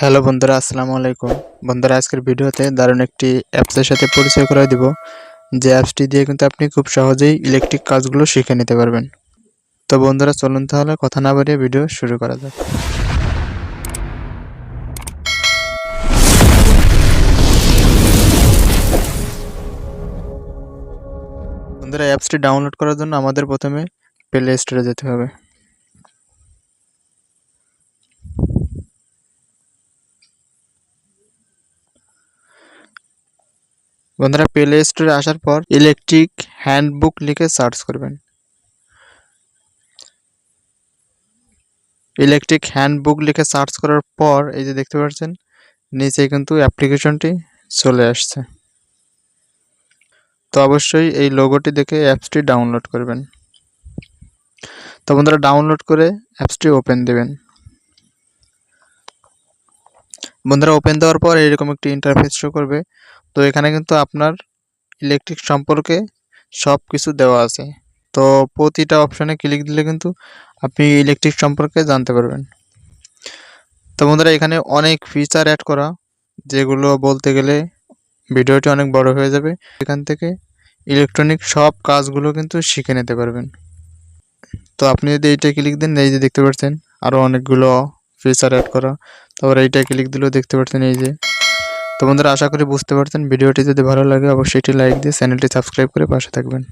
Hello বন্ধুরা, আসসালামু আলাইকুম। বন্ধুরা, আজকের ভিডিওতে দারুণ একটি অ্যাপসের সাথে পরিচয় করে দিব। যে অ্যাপসটি দিয়ে কিন্তু আপনি খুব সহজেই ইলেকট্রিক কাজগুলো শিখে নিতে পারবেন। তো বন্ধুরা, চলুন তাহলে কথা না বাড়িয়ে ভিডিও শুরু করা যাক। বন্ধুরা, অ্যাপসটি ডাউনলোড করার জন্য আমাদের প্রথমে প্লে স্টোরে যেতে হবে। বন্ধুরা প্লে স্টোরে আসার পর ইলেকট্রিক হ্যান্ডবুক লিখে সার্চ করবেন। ইলেকট্রিক হ্যান্ডবুক লিখে সার্চ করার পর এই যে দেখতে পাচ্ছেন, নিচে কিন্তু অ্যাপ্লিকেশনটি চলে আসছে। তো অবশ্যই এই লোগোটি দেখে অ্যাপসটি ডাউনলোড করবেন। তো বন্ধুরা ডাউনলোড করে অ্যাপসটি ওপেন দেবেন। বন্ধুরা ওপেন দেওয়ার পর এরকম একটি ইন্টারফেস শো করবে। তো এখানে কিন্তু আপনার ইলেকট্রিক সম্পর্কে সব কিছু দেওয়া আছে। তো প্রতিটা অপশানে ক্লিক দিলে কিন্তু আপনি ইলেকট্রিক সম্পর্কে জানতে পারবেন। তো বন্ধুরা এখানে অনেক ফিচার অ্যাড করা, যেগুলো বলতে গেলে ভিডিওটি অনেক বড় হয়ে যাবে। এখান থেকে ইলেকট্রনিক সব কাজগুলো কিন্তু শিখে নিতে পারবেন। তো আপনি যদি এইটা ক্লিক দেন, এই যে দেখতে পাচ্ছেন আরও অনেকগুলো ফিচার অ্যাড করা। তারপর এইটা ক্লিক দিলেও দেখতে পাচ্ছেন এই যে। তো বন্ধুরা, আশা করি বুঝতে পারছেন ভিডিওটি যদি ভালো লাগে, অবশ্যই একটি লাইক দিয়ে চ্যানেলটি সাবস্ক্রাইব করে পাশে থাকবেন।